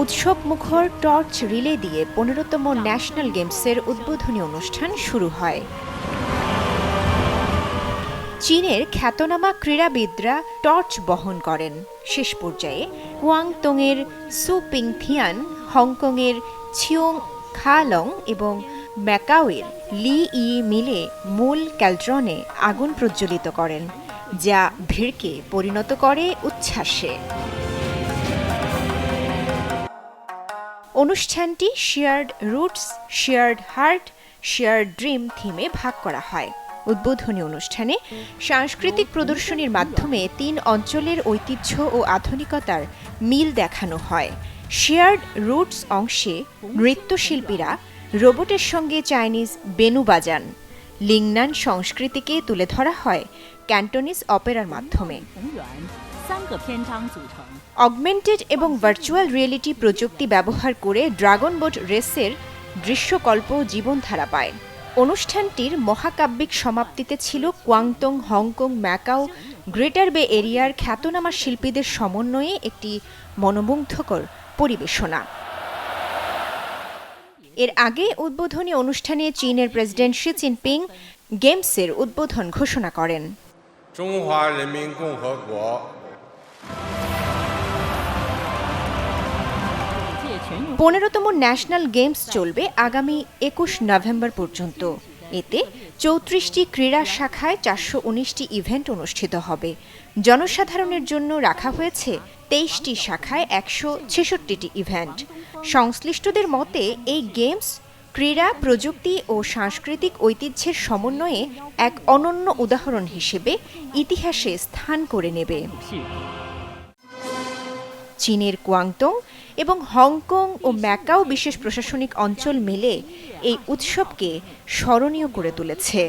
উৎসব মুখর torch relay দিয়ে পনেরোতম ন্যাশনাল গেমসের উদ্বোধনী অনুষ্ঠান শুরু হয়। চীনের খ্যাতনামা ক্রীড়াবিদরা টর্চ বহন করেন। শেষ পর্যায়ে কুয়াংতংয়ের সু পিংথিয়ান, হংকংয়ের ছিওং খালং এবং ম্যাকাওয়ের লি ই মিলে মূল ক্যালট্রনে আগুন প্রজ্বলিত করেন, যা ভিড়কে পরিণত করে উচ্ছ্বাসে। অনুষ্ঠানটি shared roots shared heart shared dream থিমে ভাগ করা হয়। উদ্বোধনী অনুষ্ঠানে সাংস্কৃতিক প্রদর্শনীর মাধ্যমে তিন অঞ্চলের ঐতিহ্য ও আধুনিকতার মিল দেখানো হয়। শেয়ার্ড রুটস অংশে নৃত্যশিল্পীরা রোবটের সঙ্গে চাইনিজ বেনু বাজান, লিংনান সংস্কৃতিকে তুলে ধরা হয় ক্যান্টনিজ অপেরার মাধ্যমে। 三个篇章组成。 অগমেন্টেড এবং ভার্চুয়াল রিয়েলিটি প্রযুক্তি ব্যবহার করে ড্রাগন বোট রেসের দৃশ্যকল্প জীবনধারা পায় অনুষ্ঠানটির মহাকাব্যিক সমাপ্তিতে ছিল কোয়াংতং হংকং ম্যাকাও গ্রেটার বে এরিয়ার খ্যাতনামা শিল্পীদের সমন্বয়ে একটি মনোমুগ্ধকর পরিবেশনা এর আগে উদ্বোধনী অনুষ্ঠানে চীনের প্রেসিডেন্ট শি জিনপিং গেমসের উদ্বোধন ঘোষণা করেন 中华人民共和国 পনেরোতম ন্যাশনাল গেমস চলবে আগামী একুশ নভেম্বর পর্যন্ত। এতে চৌত্রিশটি ক্রীড়া শাখায় চারশো উনিশটি ইভেন্ট অনুষ্ঠিত হবে। জনসাধারণের জন্য রাখা হয়েছে তেইশটি শাখায় একশো ছেষট্টিটি ইভেন্ট। সংশ্লিষ্টদের মতে, এই গেমস ক্রীড়া, প্রযুক্তি ও সাংস্কৃতিক ঐতিহ্যের সমন্বয়ে এক অনন্য উদাহরণ হিসেবে ইতিহাসে স্থান করে নেবে। 是 চীনের কোয়াংটং এবং হংকং ও ম্যাকাও বিশেষ প্রশাসনিক অঞ্চল মিলে এই উৎসবকে স্মরণীয় করে তুলেছে।